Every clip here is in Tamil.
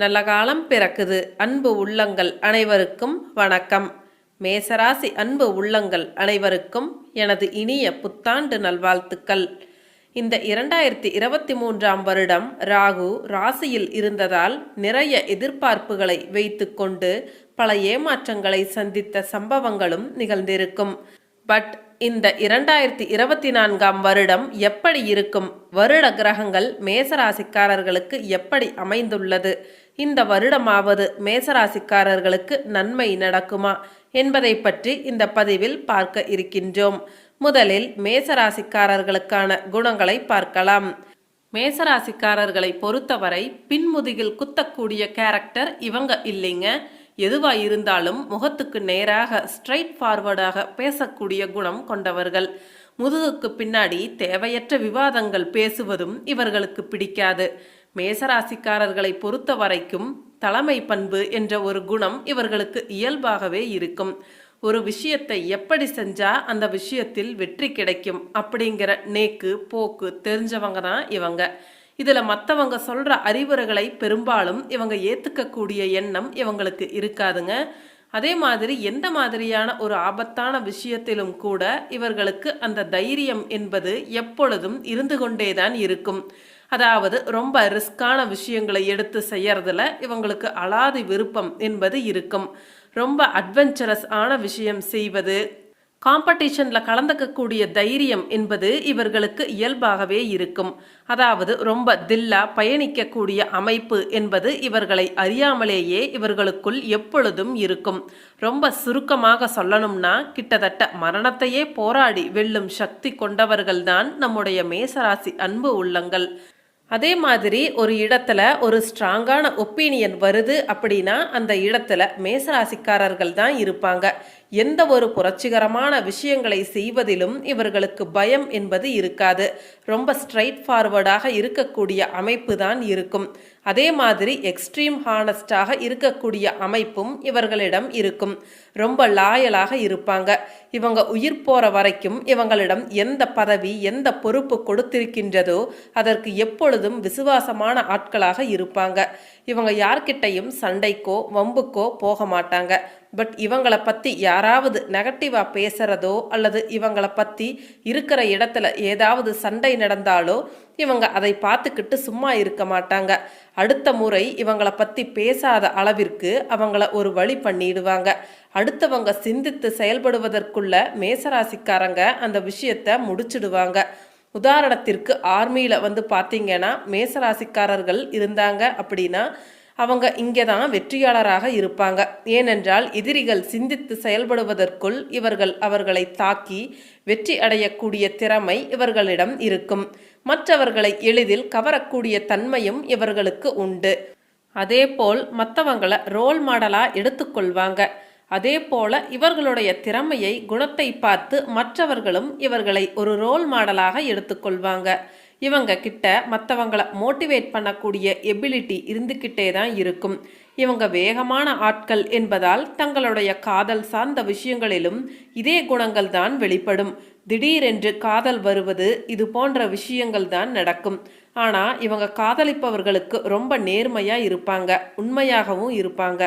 நல்ல காலம் பிறக்குது. அன்பு உள்ளங்கள் அனைவருக்கும் வணக்கம். மேசராசி அன்பு உள்ளங்கள் அனைவருக்கும் எனது இனிய புத்தாண்டு நல்வாழ்த்துக்கள். இந்த இரண்டாயிரத்தி இருபத்தி மூன்றாம் வருடம் ராகு ராசியில் இருந்ததால் நிறைய எதிர்பார்ப்புகளை வைத்துக்கொண்டு பல ஏமாற்றங்களை சந்தித்த சம்பவங்களும் நிகழ்ந்திருக்கும். பட் இந்த இரண்டாயிரத்தி இருபத்தி நான்காம் வருடம் எப்படி இருக்கும்? வருட கிரகங்கள் மேசராசிக்காரர்களுக்கு எப்படி அமைந்துள்ளது? இந்த வருடமாவது மேசராசிக்காரர்களுக்கு நன்மை நடக்குமா என்பதை பற்றி இந்த பதிவில் பார்க்க இருக்கின்றோம். முதலில் மேசராசிக்காரர்களுக்கான குணங்களை பார்க்கலாம். மேசராசிக்காரர்களை பொறுத்தவரை பின்முதுகில் குத்தக்கூடிய கேரக்டர் இவங்க இல்லைங்க. எதுவா இருந்தாலும் முகத்துக்கு நேராக ஸ்ட்ரைட் ஃபார்வர்டாக பேசக்கூடிய குணம் கொண்டவர்கள். முதுகுக்கு பின்னாடி தேவையற்ற விவாதங்கள் பேசுவதும் இவர்களுக்கு பிடிக்காது. மேசராசிக்காரர்களை பொறுத்த வரைக்கும் தலைமை பண்பு என்ற ஒரு குணம் இவர்களுக்கு இயல்பாகவே இருக்கும். ஒரு விஷயத்தை எப்படி செஞ்சா அந்த விஷயத்தில் வெற்றி கிடைக்கும் அப்படிங்கிற நேக்கு போக்கு தெரிஞ்சவங்க தான் இவங்க. இதில் மற்றவங்க சொல்கிற அறிவுரைகளை பெரும்பாலும் இவங்க ஏற்றுக்கக்கூடிய எண்ணம் இவங்களுக்கு இருக்காதுங்க. அதே மாதிரி எந்த மாதிரியான ஒரு ஆபத்தான விஷயத்திலும் கூட இவர்களுக்கு அந்த தைரியம் என்பது எப்பொழுதும் இருந்து கொண்டேதான் இருக்கும். அதாவது ரொம்ப ரிஸ்கான விஷயங்களை எடுத்து செய்யறதுல இவங்களுக்கு அலாதி விருப்பம் என்பது இருக்கும். ரொம்ப அட்வென்ச்சரஸ் ஆன விஷயம் செய்வது காம்படிஷனில் கலந்துக்கக்கூடிய தைரியம் என்பது இவர்களுக்கு இயல்பாகவே இருக்கும். அதாவது ரொம்ப தில்லா பயணிக்கக்கூடிய அமைப்பு என்பது இவர்களை அறியாமலேயே இவர்களுக்குள் எப்பொழுதும் இருக்கும். ரொம்ப சுருக்கமாக சொல்லணும்னா கிட்டத்தட்ட மரணத்தையே போராடி வெல்லும் சக்தி கொண்டவர்கள்தான் நம்முடைய மேசராசி அன்பு உள்ளங்கள். அதே மாதிரி ஒரு இடத்துல ஒரு ஸ்ட்ராங்கான ஒப்பீனியன் வருது அப்படின்னா அந்த இடத்துல மேசராசிக்காரர்கள் தான் இருப்பாங்க. எந்த ஒரு புரட்சிகரமான விஷயங்களை செய்வதிலும் இவர்களுக்கு பயம் என்பது இருக்காது. ரொம்ப ஸ்ட்ரைட் ஃபார்வர்டாக இருக்கக்கூடிய அமைப்பு தான் இருக்கும். அதே மாதிரி எக்ஸ்ட்ரீம் ஹானஸ்டாக இருக்கக்கூடிய அமைப்பும் இவர்களிடம் இருக்கும். ரொம்ப லாயலாக இருப்பாங்க. இவங்க உயிர் போற வரைக்கும் இவங்களிடம் எந்த பதவி எந்த பொறுப்பு கொடுத்திருக்கின்றதோ அதற்கு எப்பொழுதும் விசுவாசமான ஆட்களாக இருப்பாங்க. இவங்க யார்கிட்டையும் சண்டைக்கோ வம்புக்கோ போக மாட்டாங்க. பட் இவங்களை பற்றி யாராவது நெகட்டிவாக பேசுகிறதோ அல்லது இவங்களை பற்றி இருக்கிற இடத்துல ஏதாவது சண்டை நடந்தாலோ இவங்க அதை பார்த்துக்கிட்டு சும்மா இருக்க மாட்டாங்க. அடுத்த முறை இவங்களை பற்றி பேசாத அளவிற்கு அவங்கள ஒரு வழி பண்ணிடுவாங்க. அடுத்தவங்க சிந்தித்து செயல்படுவதற்குள்ள மேசராசிக்காரங்க அந்த விஷயத்தை முடிச்சிடுவாங்க. உதாரணத்திற்கு ஆர்மியில் வந்து பார்த்தீங்கன்னா மேசராசிக்காரர்கள் இருந்தாங்க அப்படின்னா அவங்க இங்கே தான் வெற்றியாளராக இருப்பாங்க. ஏனென்றால் எதிரிகள் சிந்தித்து செயல்படுவதற்குள் இவர்கள் அவர்களை தாக்கி வெற்றி அடையக்கூடிய திறமை இவர்களிடம் இருக்கும். மற்றவர்களை எளிதில் கவரக்கூடிய தன்மையும் இவர்களுக்கு உண்டு. அதேபோல் மற்றவங்களை ரோல் மாடலாக எடுத்துக்கொள்வாங்க. அதே போல இவர்களுடைய திறமையை குணத்தை பார்த்து மற்றவர்களும் இவர்களை ஒரு ரோல் மாடலாக எடுத்துக்கொள்வாங்க. இவங்க கிட்ட மற்றவங்களை மோட்டிவேட் பண்ணக்கூடிய எபிலிட்டி இருந்துக்கிட்டே தான் இருக்கும். இவங்க வேகமான ஆட்கள் என்பதால் தங்களுடைய காதல் சார்ந்த விஷயங்களிலும் இதே குணங்கள் தான் வெளிப்படும். திடீரென்று காதல் வருவது இது போன்ற விஷயங்கள் தான் நடக்கும். ஆனால் இவங்க காதலிப்பவர்களுக்கு ரொம்ப நேர்மையாக இருப்பாங்க உண்மையாகவும் இருப்பாங்க.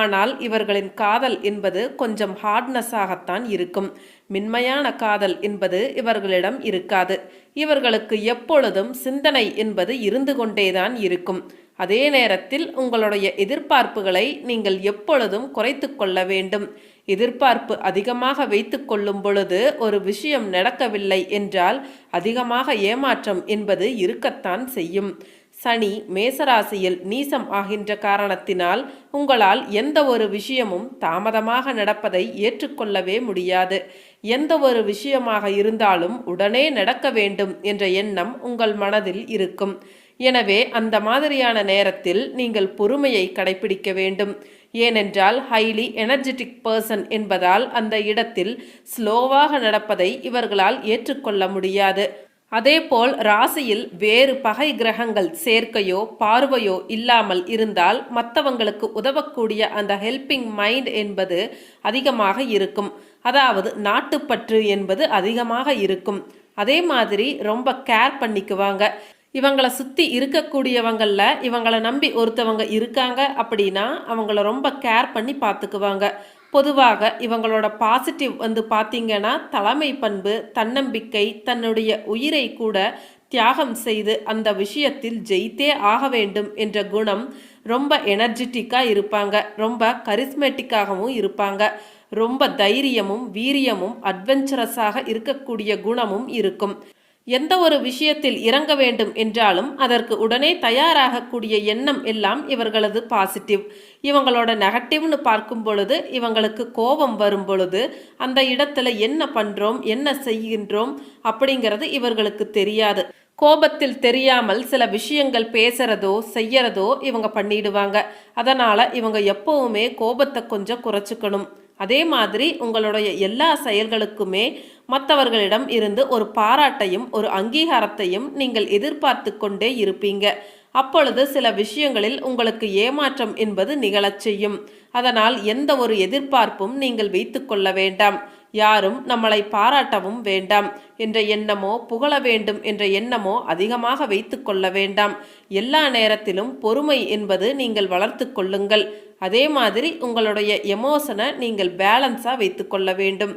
ஆனால் இவர்களின் காதல் என்பது கொஞ்சம் ஹார்ட்னஸாகத்தான் இருக்கும். மின்மையான காதல் என்பது இவர்களிடம் இருக்காது. இவர்களுக்கு எப்பொழுதும் சிந்தனை என்பது இருந்து கொண்டேதான் இருக்கும். அதே நேரத்தில் உங்களுடைய எதிர்பார்ப்புகளை நீங்கள் எப்பொழுதும் குறைத்து கொள்ள வேண்டும். எதிர்பார்ப்பு அதிகமாக வைத்து கொள்ளும் பொழுது ஒரு விஷயம் நடக்கவில்லை என்றால் அதிகமாக ஏமாற்றம் என்பது இருக்கத்தான் செய்யும். சனி மேசராசியில் நீசம் ஆகின்ற காரணத்தினால் உங்களால் எந்த ஒரு விஷயமும் தாமதமாக நடப்பதை ஏற்றுக்கொள்ளவே முடியாது. எந்த ஒரு விஷயமாக இருந்தாலும் உடனே நடக்க வேண்டும் என்ற எண்ணம் உங்கள் மனதில் இருக்கும். எனவே அந்த மாதிரியான நேரத்தில் நீங்கள் பொறுமையை கடைபிடிக்க வேண்டும். ஏனென்றால் ஹைலி எனர்ஜெட்டிக் பர்சன் என்பதால் அந்த இடத்தில் ஸ்லோவாக நடப்பதை இவர்களால் ஏற்றுக்கொள்ள முடியாது. அதேபோல் ராசியில் வேறு பகை கிரகங்கள் சேர்க்கையோ பார்வையோ இல்லாமல் இருந்தால் மற்றவங்களுக்கு உதவக்கூடிய அந்த ஹெல்பிங் மைண்ட் என்பது அதிகமாக இருக்கும். அதாவது நாட்டுப்பற்று என்பது அதிகமாக இருக்கும். அதே மாதிரி ரொம்ப கேர் பண்ணிக்குவாங்க. இவங்களை சுற்றி இருக்கக்கூடியவங்களில் இவங்களை நம்பி ஒருத்தவங்க இருக்காங்க அப்படின்னா அவங்கள ரொம்ப கேர் பண்ணி பார்த்துக்குவாங்க. பொதுவாக இவங்களோட பாசிட்டிவ் வந்து பார்த்தீங்கன்னா தலைமை பண்பு தன்னம்பிக்கை தன்னுடைய உயிரை கூட தியாகம் செய்து அந்த விஷயத்தில் ஜெயித்தே ஆக வேண்டும் என்ற குணம் ரொம்ப எனர்ஜெட்டிக்காக இருப்பாங்க. ரொம்ப கரிஸ்மேட்டிக்காகவும் இருப்பாங்க. ரொம்ப தைரியமும் வீரியமும் அட்வென்ச்சரஸாக இருக்கக்கூடிய குணமும் இருக்கும். எந்த ஒரு விஷயத்தில் இறங்க வேண்டும் என்றாலும் அதற்கு உடனே தயாராகக்கூடிய எண்ணம் எல்லாம் இவர்களது பாசிட்டிவ் இவங்களோட நெகட்டிவ்னு பார்க்கும் பொழுது இவங்களுக்கு கோபம் வரும் பொழுது அந்த இடத்துல என்ன பண்றோம் என்ன செய்கின்றோம் அப்படிங்கிறது இவர்களுக்கு தெரியாது. கோபத்தில் தெரியாமல் சில விஷயங்கள் பேசுறதோ செய்யறதோ இவங்க பண்ணிடுவாங்க. அதனால இவங்க எப்பவுமே கோபத்தை கொஞ்சம் குறைச்சிக்கணும். அதே மாதிரி உங்களுடைய எல்லா செயல்களுக்குமே மற்றவர்களிடம் இருந்து ஒரு பாராட்டையும் ஒரு அங்கீகாரத்தையும் நீங்கள் எதிர்பார்த்து கொண்டே இருப்பீங்க. அப்பொழுது சில விஷயங்களில் உங்களுக்கு ஏமாற்றம் என்பது நிகழச் செய்யும். அதனால் எந்த ஒரு எதிர்பார்ப்பும் நீங்கள் வைத்துக்கொள்ள வேண்டாம். யாரும் நம்மளை பாராட்டவும் வேண்டாம். என்ற எண்ணமோ புகழ வேண்டும் என்ற எண்ணமோ அதிகமாக வைத்து கொள்ள வேண்டாம். எல்லா நேரத்திலும் பொறுமை என்பது நீங்கள் வளர்த்து கொள்ளுங்கள். அதே மாதிரி உங்களுடைய எமோஷனை நீங்கள் பேலன்ஸாக வைத்து கொள்ள வேண்டும்.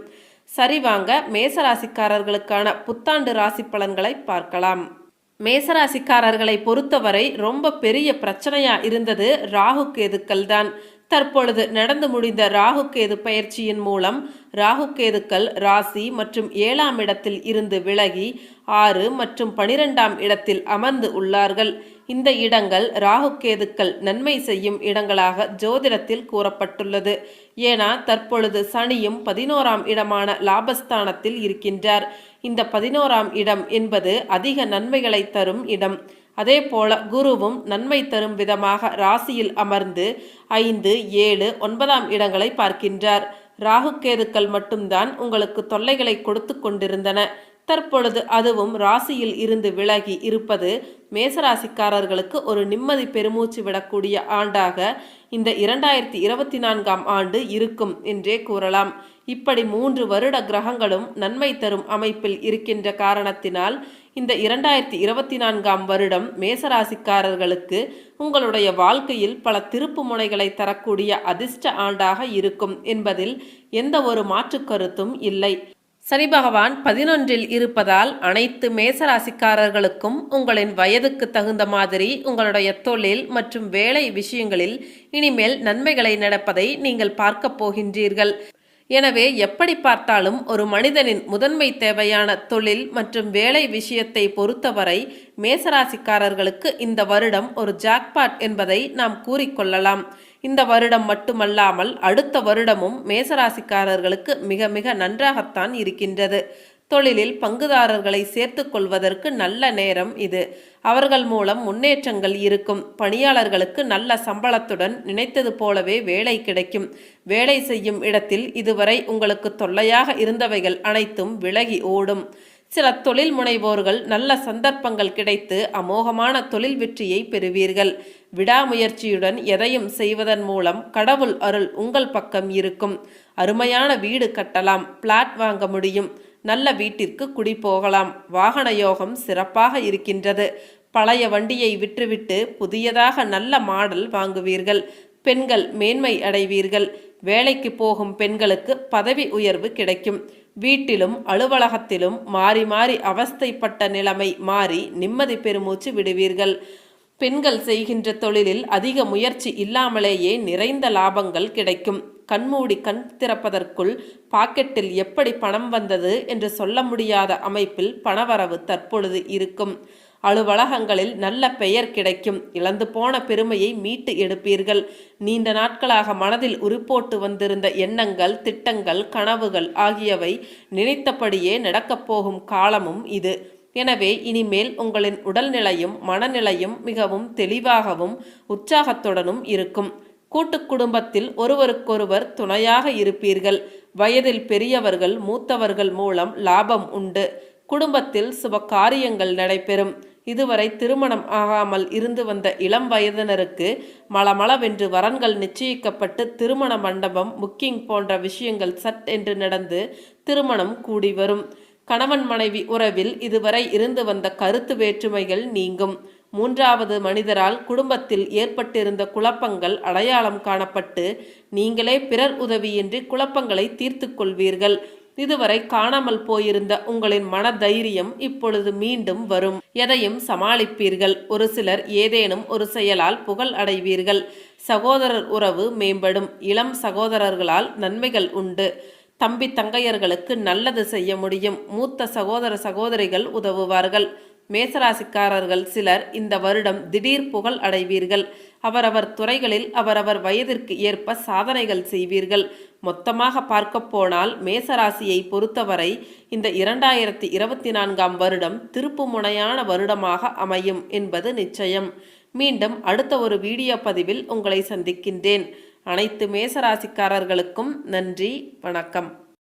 சரி வாங்க மேசராசிக்காரர்களுக்கான புத்தாண்டு ராசி பலன்களை பார்க்கலாம். மேசராசிக்காரர்களை பொறுத்தவரை ரொம்ப பெரிய பிரச்சனையா இருந்தது ராகு கேதுக்கள் தான் தற்பொழுது நடந்து முடிந்த ராகு கேது பயிற்சியின் மூலம் ராகு கேதுக்கள் ராசி மற்றும் ஏழாம் இடத்தில் இருந்து விலகி ஆறு மற்றும் பனிரெண்டாம் இடத்தில் அமர்ந்து உள்ளார்கள். இந்த இடங்கள் ராகு கேதுக்கள் நன்மை செய்யும் இடங்களாக ஜோதிடத்தில் கூறப்பட்டுள்ளது. ஏனா தற்பொழுது சனியும் பதினோராம் இடமான லாபஸ்தானத்தில் இருக்கின்றார். இந்த பதினோராம் இடம் என்பது அதிக நன்மைகளை தரும் இடம். அதே போல குருவும் நன்மை தரும் விதமாக ராசியில் அமர்ந்து ஐந்து ஏழு ஒன்பதாம் இடங்களை பார்க்கின்றார். ராகு கேதுக்கள் மட்டும்தான் உங்களுக்கு தொல்லைகளை கொடுத்து கொண்டிருந்தன. தற்பொழுது அதுவும் ராசியில் இருந்து விலகி இருப்பது மேசராசிக்காரர்களுக்கு ஒரு நிம்மதி பெருமூச்சு விடக்கூடிய ஆண்டாக இந்த இரண்டாயிரத்தி இருபத்தி நான்காம் ஆண்டு இருக்கும் என்றே கூறலாம். இப்படி மூன்று வருட கிரகங்களும் நன்மை தரும் அமைப்பில் இருக்கின்ற காரணத்தினால் இந்த இரண்டாயிரத்தி இருபத்தி நான்காம் வருடம் மேசராசிக்காரர்களுக்கு உங்களுடைய வாழ்க்கையில் பல திருப்பு முனைகளை தரக்கூடிய அதிர்ஷ்ட ஆண்டாக இருக்கும் என்பதில் எந்த ஒரு மாற்று கருத்தும் இல்லை. சனி பகவான் பதினொன்றில் இருப்பதால் அனைத்து மேசராசிக்காரர்களுக்கும் உங்களின் வயதுக்கு தகுந்த மாதிரி உங்களுடைய தொழில் மற்றும் வேலை விஷயங்களில் இனிமேல் நன்மைகளை நடப்பதை நீங்கள் பார்க்கப் போகின்றீர்கள். எனவே எப்படி பார்த்தாலும் ஒரு மனிதனின் முதன்மை தேவையான தொழில் மற்றும் வேலை விஷயத்தை பொறுத்தவரை மேசராசிக்காரர்களுக்கு இந்த வருடம் ஒரு ஜாக்பாட் என்பதை நாம் கூறிக்கொள்ளலாம். இந்த வருடம் மட்டுமல்லாமல் அடுத்த வருடமும் மேசராசிக்காரர்களுக்கு மிக மிக நன்றாகத்தான் இருக்கின்றது. தொழிலில் பங்குதாரர்களை சேர்த்து கொள்வதற்கு நல்ல நேரம் இது. அவர்கள் மூலம் முன்னேற்றங்கள் இருக்கும். பணியாளர்களுக்கு நல்ல சம்பளத்துடன் நினைத்தது போலவே வேலை கிடைக்கும். வேலை செய்யும் இடத்தில் இதுவரை உங்களுக்கு தொல்லையாக இருந்தவைகள் அனைத்தும் விலகி ஓடும். சில தொழில் முனைவோர்கள் நல்ல சந்தர்ப்பங்கள் கிடைத்து அமோகமான தொழில் வெற்றியை பெறுவீர்கள். விடாமுயற்சியுடன் எதையும் செய்வதன் மூலம் கடவுள் அருள் உங்கள் பக்கம் இருக்கும். அருமையான வீடு கட்டலாம். பிளாட் வாங்க முடியும். நல்ல வீட்டிற்கு குடி போகலாம். வாகன யோகம் சிறப்பாக இருக்கின்றது. பழைய வண்டியை விற்றுவிட்டு புதியதாக நல்ல மாடல் வாங்குவீர்கள். பெண்கள் மேன்மை அடைவீர்கள். வேலைக்கு போகும் பெண்களுக்கு பதவி உயர்வு கிடைக்கும். வீட்டிலும் அலுவலகத்திலும் மாறி மாறி அவஸ்தைப்பட்ட நிலைமை மாறி நிம்மதி பெருமூச்சு விடுவீர்கள். பெண்கள் செய்கின்ற தொழிலில் அதிக முயற்சி இல்லாமலேயே நிறைந்த லாபங்கள் கிடைக்கும். கண்மூடி கண் திறப்பதற்குள் பாக்கெட்டில் எப்படி பணம் வந்தது என்று சொல்ல முடியாத அமைப்பில் பணவரவு தற்பொழுது இருக்கும். அலுவலகங்களில் நல்ல பெயர் கிடைக்கும். இழந்து போன பெருமையை மீட்டு எடுப்பீர்கள். நீண்ட நாட்களாக மனதில் உருப்போட்டு வந்திருந்த எண்ணங்கள் திட்டங்கள் கனவுகள் ஆகியவை நினைத்தபடியே நடக்கப் போகும் காலமும் இது. எனவே இனிமேல் உங்களின் உடல்நிலையும் மனநிலையும் மிகவும் தெளிவாகவும் உற்சாகத்துடனும் இருக்கும். கூட்டு குடும்பத்தில் ஒருவருக்கொருவர் துணையாக இருப்பீர்கள். வயதில் பெரியவர்கள் மூத்தவர்கள் மூலம் லாபம் உண்டு. குடும்பத்தில் சுப காரியங்கள் நடைபெறும். இதுவரை திருமணம் ஆகாமல் இருந்து வந்த இளம் வயதினருக்கு மளமளவென்று வரன்கள் நிச்சயிக்கப்பட்டு திருமண மண்டபம் புக்கிங் போன்ற விஷயங்கள் சட் என்று நடந்து திருமணம் கூடி வரும். கணவன் மனைவி உறவில் இதுவரை இருந்து வந்த கருத்து வேற்றுமைகள் நீங்கும். மூன்றாவது மனிதரால் குடும்பத்தில் ஏற்பட்டிருந்த குழப்பங்கள் அடையாளம் காணப்பட்டு நீங்களே பிறர் உதவியின்றி குழப்பங்களை தீர்த்து கொள்வீர்கள். இதுவரை காணாமல் போயிருந்த உங்களின் மன தைரியம் இப்பொழுது மீண்டும் வரும். எதையும் சமாளிப்பீர்கள். ஒரு சிலர் ஏதேனும் ஒரு செயலால் புகழ் அடைவீர்கள். சகோதரர் உறவு மேம்படும். இளம் சகோதரர்களால் நன்மைகள் உண்டு. தம்பி தங்கையர்களுக்கு நல்லது செய்ய முடியும். மூத்த சகோதர சகோதரிகள் உதவுவார்கள். மேசராசிக்காரர்கள் சிலர் இந்த வருடம் திடீர் புகழ் அடைவீர்கள். அவரவர் துறைகளில் அவரவர் வயதிற்கு ஏற்ப சாதனைகள் செய்வீர்கள். மொத்தமாக பார்க்க போனால் மேசராசியை பொறுத்தவரை இந்த இரண்டாயிரத்தி இருபத்தி நான்காம் வருடம் திருப்பு முனையான வருடமாக அமையும் என்பது நிச்சயம். மீண்டும் அடுத்த ஒரு வீடியோ பதிவில் உங்களை சந்திக்கின்றேன். அனைத்து மேசராசிக்காரர்களுக்கும் நன்றி வணக்கம்.